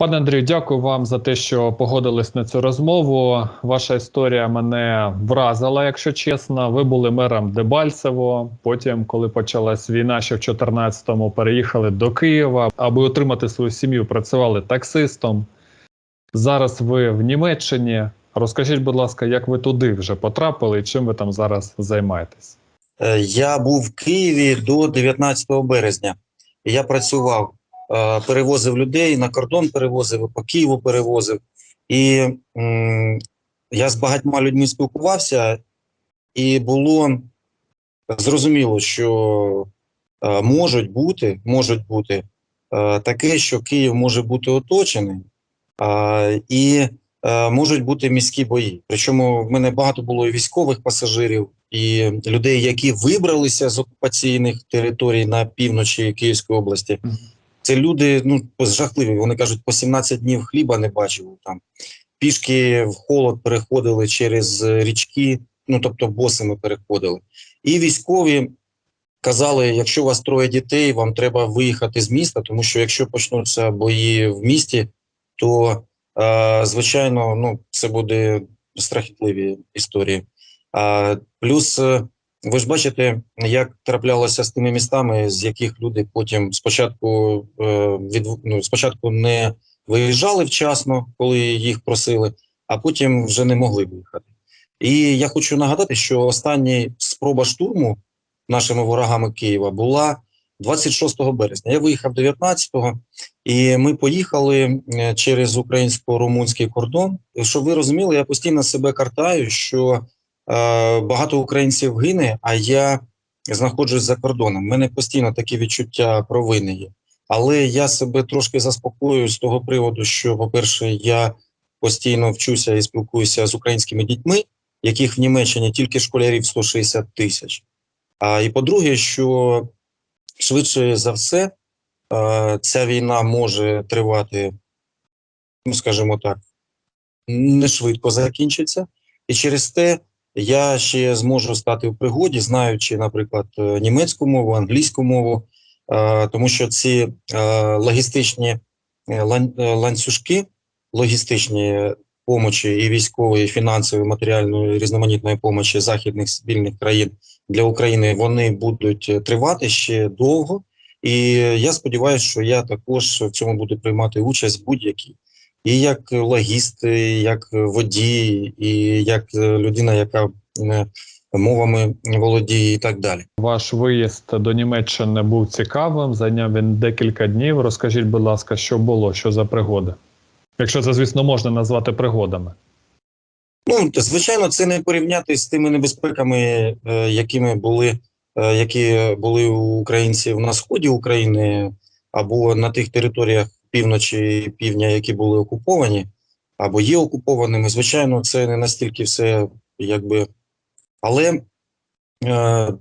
Пане Андрію, дякую вам за те, що погодились на цю розмову. Ваша історія мене вразила, якщо чесно. Ви були мером Дебальцево. Потім, коли почалась війна, ще в 14-му переїхали до Києва, аби отримати свою сім'ю, працювали таксистом. Зараз ви в Німеччині. Розкажіть, будь ласка, як ви туди вже потрапили і чим ви там зараз займаєтесь? Е, Я був в Києві до 19 березня. Я працював, перевозив людей на кордон, перевозив, по Києву перевозив. І я з багатьма людьми спілкувався, і було зрозуміло, що е, можуть бути, можуть бути е, таке, що Київ може бути оточений, е, і е, можуть бути міські бої. Причому в мене багато було і військових пасажирів, і людей, які вибралися з окупаційних територій на півночі Київської області. Це люди ну жахливі. Вони кажуть, по 17 днів хліба не бачили там. Пішки в холод переходили через річки, ну тобто босими переходили. І військові казали: якщо у вас троє дітей, вам треба виїхати з міста, тому що якщо почнуться бої в місті, то е, звичайно, ну це буде страхітливі історії. А, плюс, е, ви ж бачите, як траплялося з тими містами, з яких люди потім спочатку е, від, ну, спочатку не виїжджали вчасно, коли їх просили, а потім вже не могли виїхати. І я хочу нагадати, що остання спроба штурму нашими ворогами Києва була 26 березня. Я виїхав 19-го, і ми поїхали е, через українсько-румунський кордон. Щоб ви розуміли, я постійно себе картаю, що багато українців гине, а я знаходжусь за кордоном. У мене постійно такі відчуття провини є. Але я себе трошки заспокоюю з того приводу, що, по-перше, я постійно вчуся і спілкуюся з українськими дітьми, яких в Німеччині тільки школярів 160 тисяч. А і по-друге, що швидше за все, е, ця війна може тривати, ну скажімо так, не швидко закінчиться, і через те я ще зможу стати в пригоді, знаючи, наприклад, е, німецьку мову, англійську мову, е, тому що ці е, логістичні лан- ланцюжки, логістичні помочі і військової, і фінансової, матеріальної різноманітної помочі західних спільних країн для України, вони будуть тривати ще довго. І я сподіваюся, що я також в цьому буду приймати участь будь-якій. І як логіст, і як водій, і як людина, яка е, мовами володіє, і так далі. Ваш виїзд до Німеччини був цікавим. Зайняв він декілька днів. Розкажіть, будь ласка, що було, що за пригоди? Якщо це, звісно, можна назвати пригодами. Ну, звичайно, це не порівняти з тими небезпеками, е, якими були, е, які були у українців на сході України або на тих територіях півночі і півдня, які були окуповані, або є окупованими. Звичайно, це не настільки все, якби. Але, е,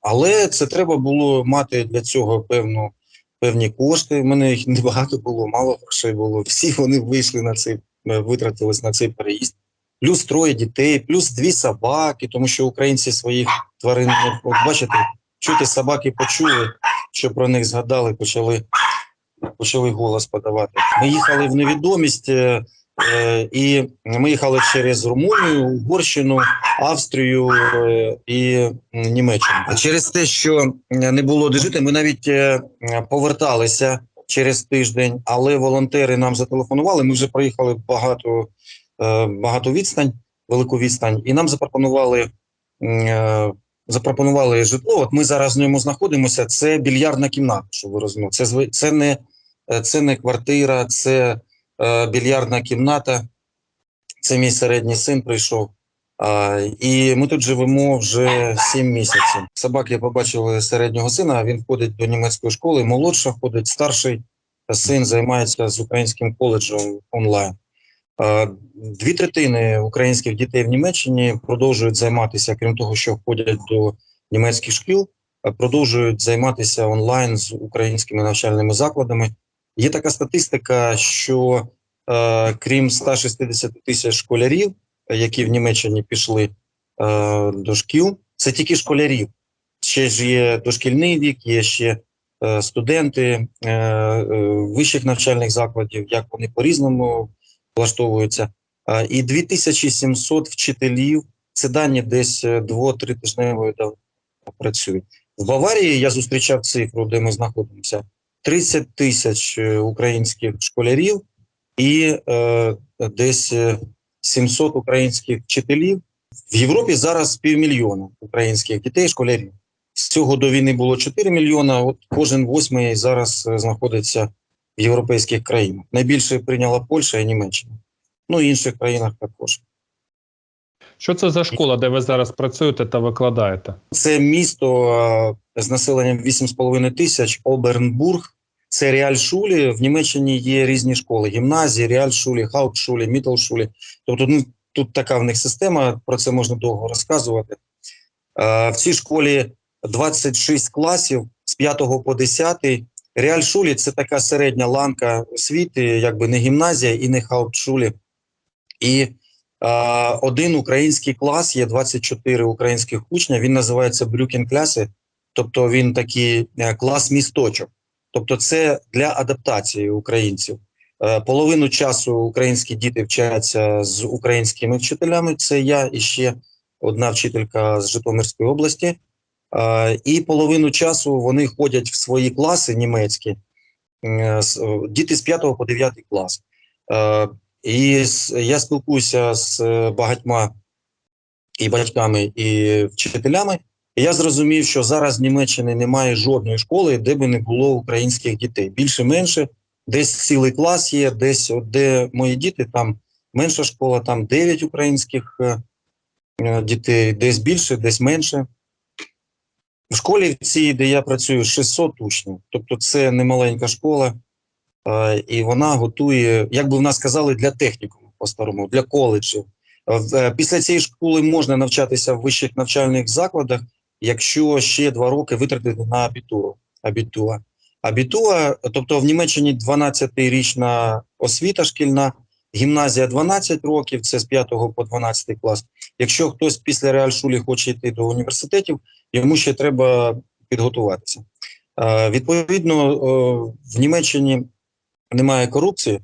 але це треба було мати для цього певну, певні кошти. У мене їх небагато було, мало грошей було. Всі вони вийшли на цей, е, витратились на цей переїзд плюс троє дітей, плюс дві собаки, тому що українці своїх тварин, от бачите, чути собаки почули, що про них згадали, почали, почали голос подавати. Ми їхали в невідомість, е, е, і ми їхали через Румунію, Угорщину, Австрію е, і Німеччину. А через те, що не було де жити, ми навіть поверталися через тиждень, але волонтери нам зателефонували. Ми вже проїхали багато багато відстань, велику відстань, і нам запропонували, запропонували житло. От ми зараз в ньому знаходимося. Це більярдна кімната, щоб ви розуміли. Це, це, не, це не квартира, це е, більярдна кімната. Це мій середній син прийшов. І ми тут живемо вже сім місяців. Собаки побачили середнього сина. Він ходить до німецької школи. Молодша ходить, старший син займається з українським коледжем онлайн. Е, Дві третини українських дітей в Німеччині продовжують займатися, крім того, що ходять до німецьких шкіл, е, продовжують займатися онлайн з українськими навчальними закладами. Є така статистика, що е, крім 160 тисяч школярів, е, які в Німеччині пішли е, до шкіл, це тільки школярів. Ще ж є дошкільний вік, є ще е, студенти е, е, вищих навчальних закладів, як вони по-різному влаштовуються. Е, І 2700 вчителів, це дані десь е, дво-три тижневої працюють. В Баварії я зустрічав цифру, де ми знаходимося, 30 тисяч е, українських школярів і е, десь е, 700 українських вчителів. В Європі зараз півмільйона українських дітей, школярів. З цього до війни було 4 мільйона. От кожен восьмий зараз е, знаходиться в європейських країнах. Найбільше прийняла Польща і Німеччина. Ну і інших країнах також. Що це за школа, де ви зараз працюєте та викладаєте? Це місто е, з населенням 8,5 тисяч, Обернбург. Це реальшулі. В Німеччині є різні школи: гімназії, реальшулі, хаупшулі, мітлшулі. Тобто, ну тут така в них система. Про це можна довго розказувати. Е, В цій школі 26 класів з 5 по 10. Реальшулі це така середня ланка освіти, якби не гімназія і не хаупшулі. І один український клас є 24 українських учня. Він називається Брюкен класи, тобто він такий е, клас місточок. Тобто, це для адаптації українців. Е, половину часу українські діти вчаться з українськими вчителями. Це я і ще одна вчителька з Житомирської області. Е, і половину часу вони ходять в свої класи німецькі. Діти з 5 по 9 клас. І я спілкуюся з е, багатьма і батьками, і вчителями. І я зрозумів, що зараз в Німеччині немає жодної школи, де би не було українських дітей. Більше-менше, десь цілий клас є, десь от де мої діти, там менша школа, там 9 українських е, е, дітей, десь більше, десь менше. В школі в цій, де я працюю, 600 учнів. Тобто це не маленька школа, і вона готує, як би в нас казали, для технікуму по-старому, для коледжів. Е, е, Після цієї школи можна навчатися в вищих навчальних закладах, якщо ще два роки витратити на абітуру. Абітуа. Абітуа, тобто в Німеччині 12-річна освіта шкільна, гімназія 12 років, це з 5 по 12 клас. Якщо хтось після реальшулі хоче йти до університетів, йому ще треба підготуватися. Е, Відповідно, е, в Німеччині немає корупції,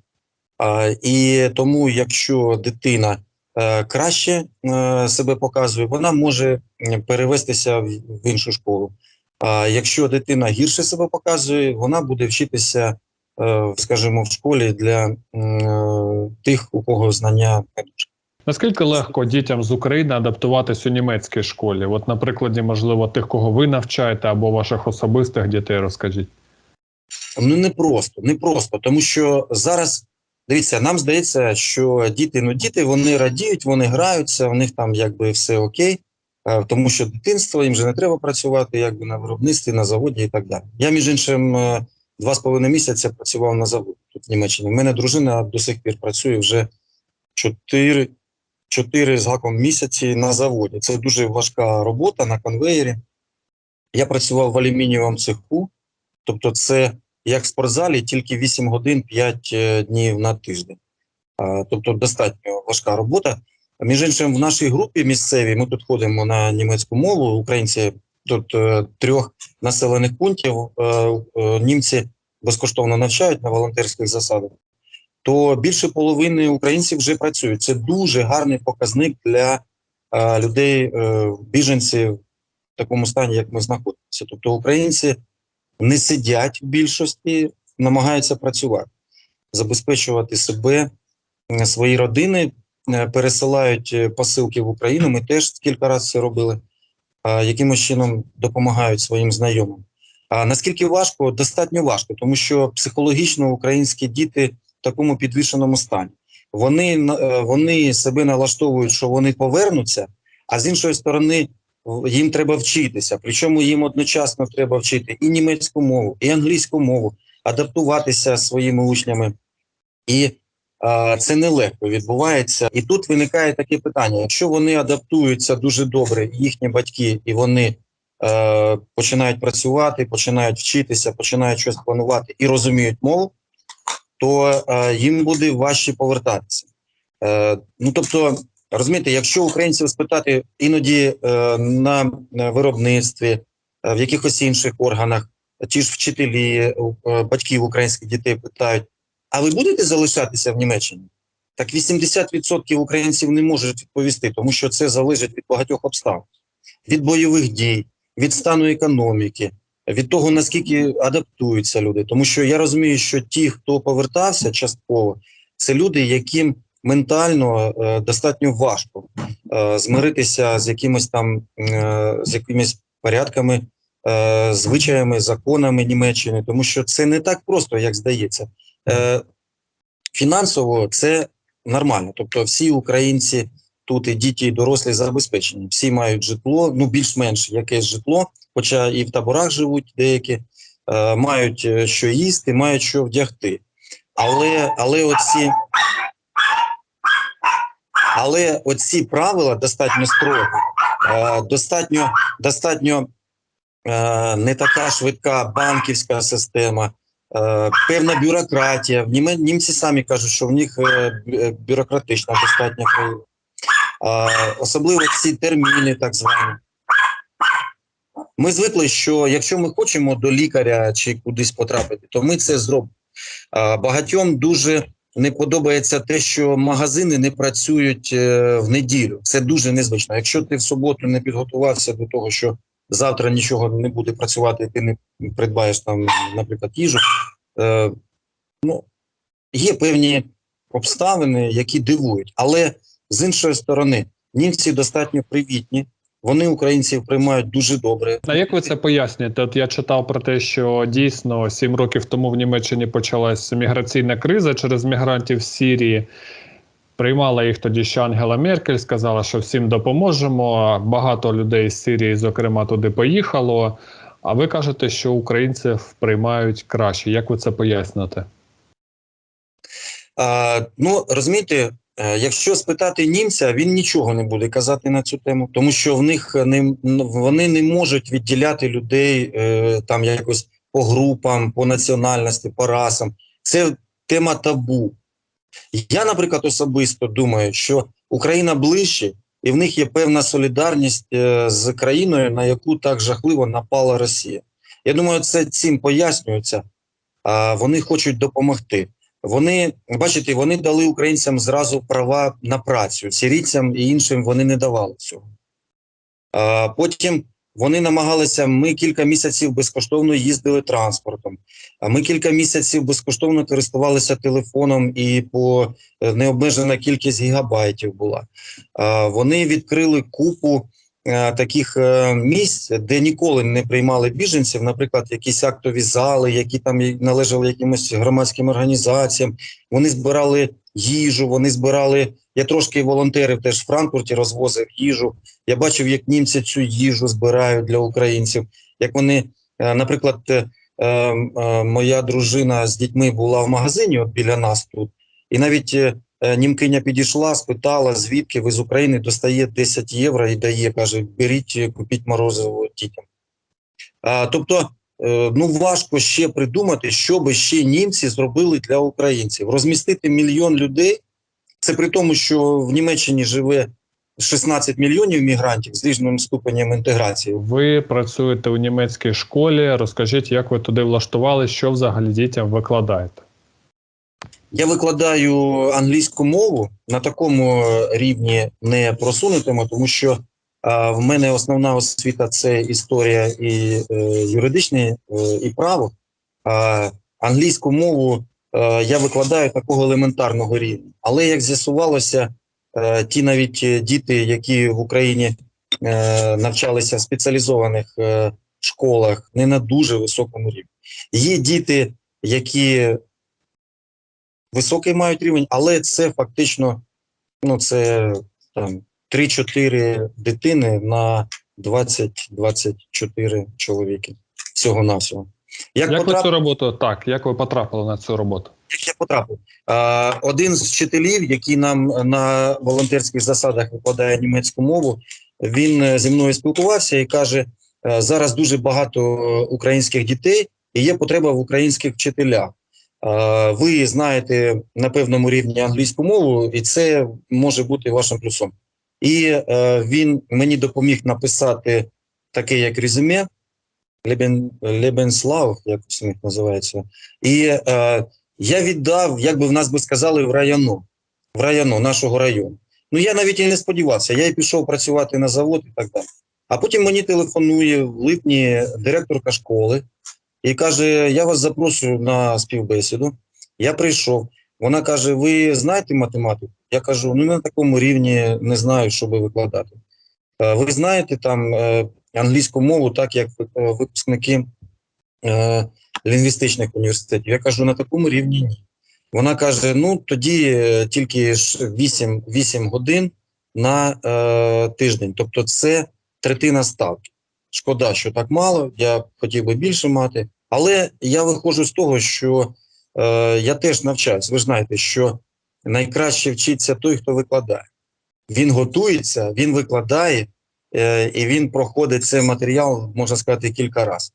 і тому, якщо дитина е, краще е, себе показує, вона може перевестися в іншу школу. А якщо дитина гірше себе показує, вона буде вчитися, е, скажімо, в школі для тих, у кого знання не дуже. Наскільки легко дітям з України адаптуватись у німецькій школі? От, на прикладі, можливо, тих, кого ви навчаєте, або ваших особистих дітей, розкажіть. Ну не просто, не просто, тому що зараз дивіться, нам здається, що діти, ну діти вони радіють, вони граються, у них там якби все окей, е, тому що дитинство їм же не треба працювати, якби на виробництві, на заводі і так далі. Я між іншим е, два з половиною місяця працював на заводі тут в Німеччині. У мене дружина до сих пір працює вже чотири, чотири з гаком місяці на заводі. Це дуже важка робота на конвеєрі. Я працював в алюмінієвому цеху, тобто це як в спортзалі, тільки 8 годин 5 е, днів на тиждень. Тобто достатньо важка робота. Між іншим, в нашій групі місцевій ми тут ходимо на німецьку мову. Українці тут е, трьох населених пунктів е, німці безкоштовно навчають на волонтерських засадах. То більше половини українців вже працюють. Це дуже гарний показник для людей, біженців в такому стані, як ми знаходимося. Тобто українці не сидять в більшості, намагаються працювати, забезпечувати себе, свої родини, е, пересилають е, посилки в Україну. Ми теж кілька разів це робили. Якимось чином допомагають своїм знайомим. А наскільки важко? Достатньо важко, тому що психологічно українські діти в такому підвішеному стані. Вони е, вони себе налаштовують, що вони повернуться, а з іншої сторони, їм треба вчитися. Причому їм одночасно треба вчити і німецьку мову, і англійську мову, адаптуватися своїми учнями. І а, це нелегко відбувається. І тут виникає таке питання: якщо вони адаптуються дуже добре, їхні батьки, і вони е, починають працювати, починають вчитися, починають щось планувати і розуміють мову, то е, їм буде важче повертатися. Е, ну тобто, розумієте, якщо українців спитати іноді е, на, виробництві, е, в якихось інших органах, ті ж вчителі, е, батьків українських дітей питають: а ви будете залишатися в Німеччині? Так 80% українців не можуть відповісти, тому що це залежить від багатьох обставин, від бойових дій, від стану економіки, від того, наскільки адаптуються люди. Тому що я розумію, що ті, хто повертався частково, це люди, яким ментально е, достатньо важко е, змиритися з якимось там е, з якимись порядками, звичаями, законами Німеччини, тому що це не так просто, як здається. Фінансово це нормально. Тобто, всі українці тут і діти, і дорослі забезпечені. Всі мають житло, ну більш-менш якесь житло, хоча і в таборах живуть деякі, мають що їсти, мають що вдягти. Але, але оці. Але оці правила достатньо строгі, е, достатньо, достатньо е, не така швидка банківська система, е, певна бюрократія. Німці самі кажуть, що в них бюрократична достатня країна. Особливо ці терміни, так звані. Ми звикли, що якщо ми хочемо до лікаря чи кудись потрапити, то ми це зробимо. Багатьом дуже не подобається те, що магазини не працюють е, в неділю. Це дуже незвично. Якщо ти в суботу не підготувався до того, що завтра нічого не буде працювати, ти не придбаєш там, наприклад, їжу. Е, ну, є певні обставини, які дивують. Але з іншої сторони, німці достатньо привітні. Вони українців приймають дуже добре. А як ви це пояснюєте? От я читав про те, що дійсно сім років тому в Німеччині почалась міграційна криза через мігрантів з Сирії. Приймала їх тоді ще Ангела Меркель, сказала, що всім допоможемо. Багато людей з Сирії, зокрема, туди поїхало. А ви кажете, що українців приймають краще. Як ви це поясните? А, ну розумієте, якщо спитати німця, він нічого не буде казати на цю тему, тому що в них не вони не можуть відділяти людей е, там якось по групам, по національності, по расам. Це тема табу. Я, наприклад, особисто думаю, що Україна ближче, і в них є певна солідарність е, з країною, на яку так жахливо напала Росія. Я думаю, це цим пояснюється. Вони хочуть допомогти. Вони бачите, вони дали українцям зразу права на працю. Сирійцям і іншим вони не давали цього. А потім вони намагалися. Ми кілька місяців безкоштовно їздили транспортом. А ми кілька місяців безкоштовно користувалися телефоном і по е, необмежена кількість гігабайтів була. А вони відкрили купу таких е, місць, де ніколи не приймали біженців, наприклад, якісь актові зали, які там належали якимось громадським організаціям. Вони збирали їжу, вони збирали. Я трошки волонтерів теж в Франкфурті розвозив їжу. Я бачив, як німці цю їжу збирають для українців. Як вони, е, наприклад, е, е, моя дружина з дітьми була в магазині от біля нас тут, і навіть е, е, німкиня підійшла, спитала, звідки ви з України достає 10 євро і дає, каже: беріть, е, купіть морозиво дітям. Тобто, е, ну важко ще придумати, що би ще німці зробили для українців. Розмістити мільйон людей. Це при тому, що в Німеччині живе 16 мільйонів мігрантів з різним ступенем інтеграції. Ви працюєте у німецькій школі. Розкажіть, як ви туди влаштували, що взагалі дітям викладаєте? Я викладаю англійську мову на такому рівні не просунутому, тому що а, в мене основна освіта це історія і е, юридичне е, і право. А, англійську мову е, я викладаю такого елементарного рівня. Але як з'ясувалося, е, ті навіть е, діти, які в Україні е, навчалися в спеціалізованих е, школах, не на дуже високому рівні. Є діти, які високий мають рівень, але це фактично ну, це там 3-4 дитини на 20-24 чоловіки всього навсього. Як, Як ви цю роботу? Так, як ви потрапили на цю роботу? як я потрапив? А, один з вчителів, який нам на волонтерських засадах викладає німецьку мову, він е, зі мною спілкувався і каже: е, зараз дуже багато українських дітей і є потреба в українських вчителях. Ви знаєте на певному рівні англійську мову, і це може бути вашим плюсом. І е, він мені допоміг написати таке як резюме. Лебен, Лебенслав, якось у них називається. І е, я віддав, як би в нас би сказали, в району, в району нашого району. Ну я навіть і не сподівався. Я і пішов працювати на завод і так далі. А потім мені телефонує в липні директорка школи і каже: Я вас запрошую на співбесіду. Я прийшов. Вона каже: Ви знаєте математику? Я кажу: ну на такому рівні не знаю, що би викладати. Е, Ви знаєте там е, англійську мову, так як е, випускники лінгвістичних університетів. Я кажу, на такому рівні ні. Вона каже: ну тоді тільки ж 8, 8 годин на е, тиждень. Тобто, це третина ставки. Шкода, що так мало. Я хотів би більше мати. Але я виходжу з того, що е, я теж навчаюсь. Ви знаєте, що найкраще вчиться той, хто викладає. Він готується, він викладає, е, і він проходить цей матеріал, можна сказати, кілька разів.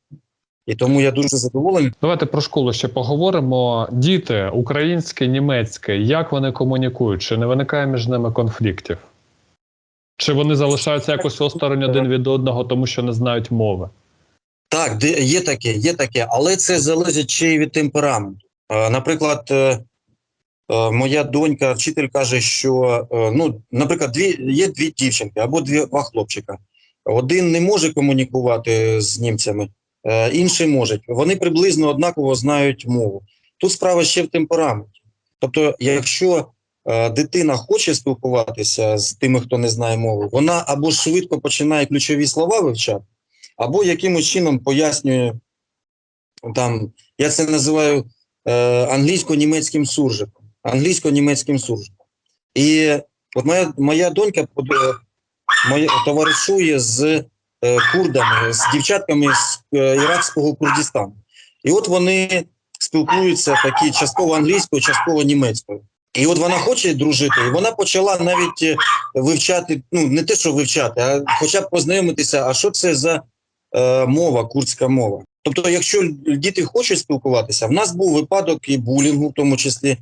І тому я дуже задоволений. Давайте про школу ще поговоримо. Діти українське, німецьке, як вони комунікують? Чи не виникає між ними конфліктів? Чи вони залишаються якось осторонь один від одного, тому що не знають мови? Так, є таке, є таке, але це залежить ще й від темпераменту. Е, Наприклад, е, е, моя донька, вчитель каже, що ну, наприклад, дві є дві дівчинки або два хлопчика. Один не може комунікувати з німцями, інший може. Вони приблизно однаково знають мову. Тут справа ще в темпераменті. Тобто, якщо дитина хоче спілкуватися з тими, хто не знає мови, вона або швидко починає ключові слова вивчати або якимось чином пояснює там, я це називаю е, англійсько-німецьким суржиком. Англійсько-німецьким суржиком. І от моя, моя донька е, моя, товаришує з е, курдами, з дівчатками з е, іракського Курдистану. І от вони спілкуються такі частково англійською, частково німецькою. І от вона хоче дружити, і вона почала навіть е, вивчати, ну не те, що вивчати, а хоча б познайомитися, а що це за мова, курдська мова. Тобто, якщо діти хочуть спілкуватися, в нас був випадок і булінгу, в тому числі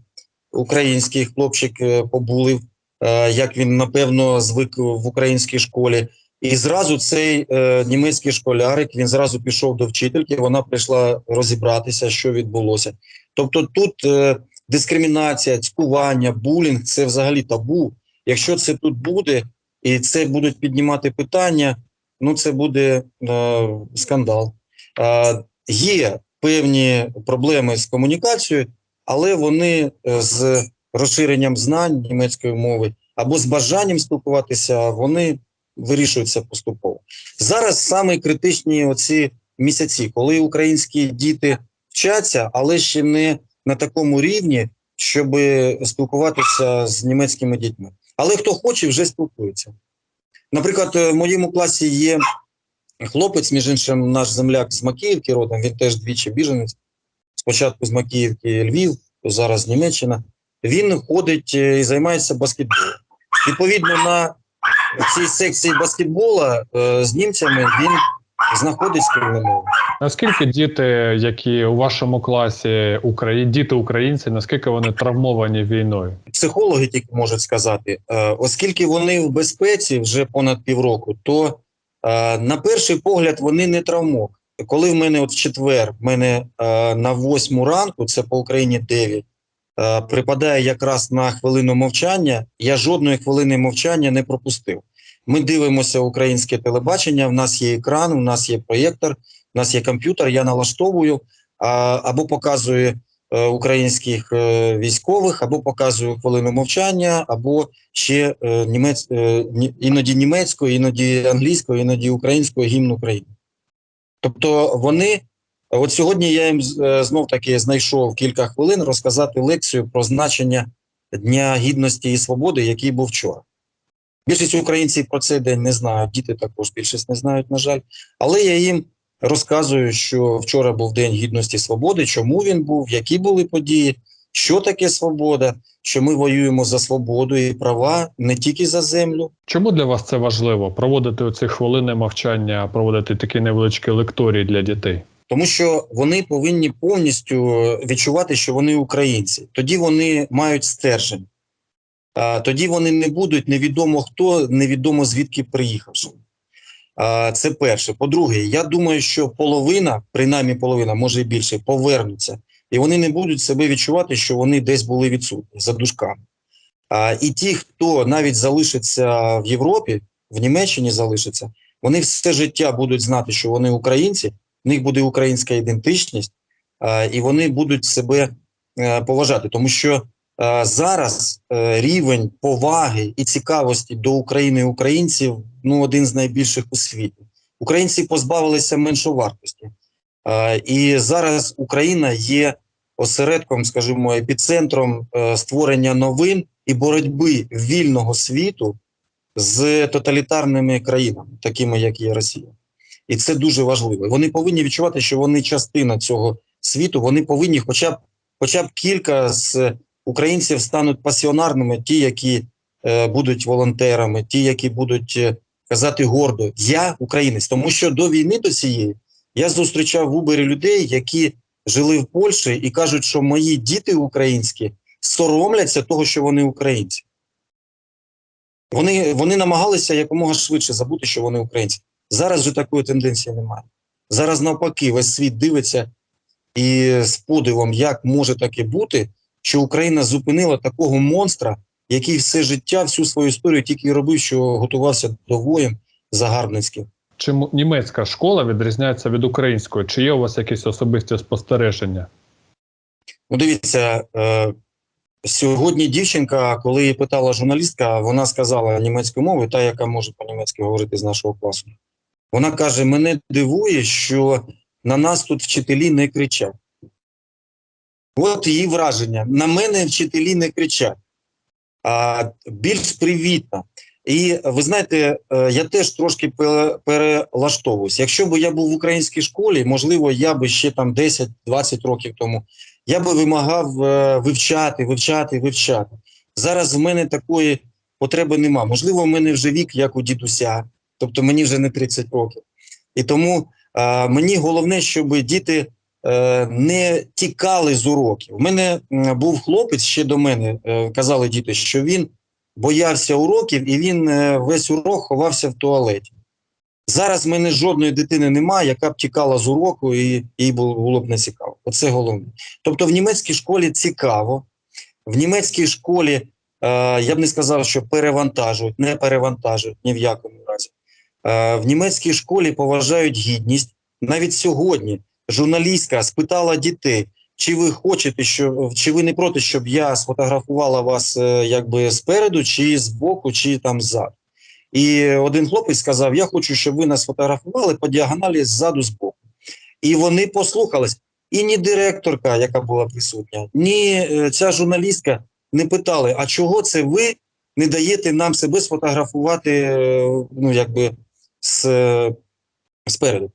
український хлопчик е, побулив, е, як він напевно звик в українській школі. І зразу цей е, німецький школярик він зразу пішов до вчительки. Вона прийшла розібратися, що відбулося. Тобто, тут е, дискримінація, цькування, булінг це взагалі табу. Якщо це тут буде, і це будуть піднімати питання, ну це буде е, скандал. Е, є певні проблеми з комунікацією, але вони е, з розширенням знань німецької мови або з бажанням спілкуватися, вони вирішуються поступово. Зараз саме критичні оці місяці, коли українські діти вчаться, але ще не на такому рівні, щоб спілкуватися з німецькими дітьми. Але хто хоче, вже спілкується. Наприклад, е, в моєму класі є хлопець, між іншим, наш земляк з Макіївки родом, він теж двічі біженець. Спочатку з Макіївки Львів, зараз Німеччина. Він ходить е, і займається баскетболом. Відповідно, на цій секції баскетбола е, з німцями він знаходить спільну мову. Наскільки діти, які у вашому класі Украї... діти українці, наскільки вони травмовані війною? Психологи тільки можуть сказати, е, оскільки вони в безпеці вже понад півроку, то е, на перший погляд вони не травмовані. Коли в мене от в четвер, в мене е, на восьму ранку, це по Україні 9, е, припадає якраз на хвилину мовчання, я жодної хвилини мовчання не пропустив. Ми дивимося українське телебачення, в нас є екран, у нас є проєктор, у нас є комп'ютер, я налаштовую а, або показую е, українських е, військових, або показую хвилину мовчання, або ще е, німець, іноді німецькою, іноді англійською, іноді українською гімн України. Тобто вони, от сьогодні я їм знов таки знайшов кілька хвилин розказати лекцію про значення Дня Гідності і Свободи, який був вчора. Більшість українців про цей день не знають, діти також більшість не знають, на жаль. Але я їм розказую, що вчора був День Гідності Свободи, чому він був, які були події, що таке свобода, що ми воюємо за свободу і права не тільки за землю. Чому для вас це важливо проводити оці хвилини мовчання, проводити такі невеличкі лекторії для дітей? Тому що вони повинні повністю відчувати, що вони українці. Тоді вони мають стержень. Тоді вони не будуть невідомо хто, невідомо звідки приїхавши. Це перше. По-друге, я думаю, що половина, принаймні половина, може і більше, повернуться, і вони не будуть себе відчувати, що вони десь були відсутні за дужками. А, І ті, хто навіть залишиться в Європі, в Німеччині залишиться, вони все життя будуть знати, що вони українці, в них буде українська ідентичність, і вони будуть себе е, поважати, тому що зараз е, рівень поваги і цікавості до України і українців ну один з найбільших у світі. Українці позбавилися меншовартості, Е, і зараз Україна є осередком, скажімо, епіцентром е, створення новин і боротьби вільного світу з тоталітарними країнами, такими як є Росія. І це дуже важливо. Вони повинні відчувати, що вони частина цього світу. Вони повинні, хоча б хоча б кілька з українців стануть пасіонарними, ті, які е, будуть волонтерами, ті, які будуть е, казати гордо Я українець, тому що до війни до цієї я зустрічав в Убері людей, які жили в Польщі і кажуть, що мої діти українські соромляться того, що вони українці. Вони, вони намагалися якомога швидше забути, що вони українці. Зараз же такої тенденції немає. Зараз навпаки, весь світ дивиться і з подивом, як може таке бути, що Україна зупинила такого монстра, який все життя, всю свою історію тільки робив, що готувався до воєн загарбницьких. Чи німецька школа відрізняється від української? Чи є у вас якісь особисті спостереження? Ну, дивіться, е, сьогодні дівчинка, коли її питала журналістка, вона сказала німецькою мовою, та, яка може по-німецьки говорити з нашого класу. Вона каже: мене дивує, що на нас тут вчителі не кричать. От її враження. На мене вчителі не кричать, а більш привітно. І ви знаєте, е, я теж трошки пе- перелаштовуюсь. Якщо б я був в українській школі, можливо, я би ще там 10-20 років тому я би вимагав е, вивчати, вивчати, вивчати. Зараз в мене такої потреби нема. Можливо, в мене вже вік, як у дідуся, тобто мені вже не 30 років. І тому е, мені головне, щоб діти не тікали з уроків. У мене був хлопець ще до мене, е, казали діти, що він боявся уроків і він е, весь урок ховався в туалеті. Зараз в мене жодної дитини немає, яка б тікала з уроку і їй було б не цікаво. Оце головне. Тобто в німецькій школі цікаво, в німецькій школі е, я б не сказав, що перевантажують, не перевантажують ні в якому разі. Е, в німецькій школі поважають гідність. Навіть сьогодні журналістка спитала дітей, чи ви хочете, що чи ви не проти, щоб я сфотографувала вас е, якби спереду, чи збоку, чи там ззаду. І один хлопець сказав: Я хочу, щоб ви нас фотографували по діагоналі ззаду збоку. І вони послухались. І ні директорка, яка була присутня, ні е, ця журналістка не питали, а чого це ви не даєте нам себе сфотографувати е, ну, якби, з, спереду.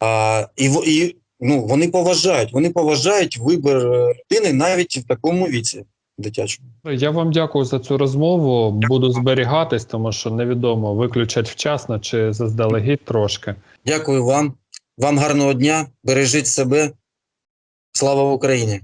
А, і, і ну, вони поважають, вони поважають вибір е, людини навіть в такому віці дитячому. Я вам дякую за цю розмову. Буду зберігатись, тому що невідомо виключать вчасно чи заздалегідь трошки. Дякую вам. Вам гарного дня. Бережіть себе. Слава Україні!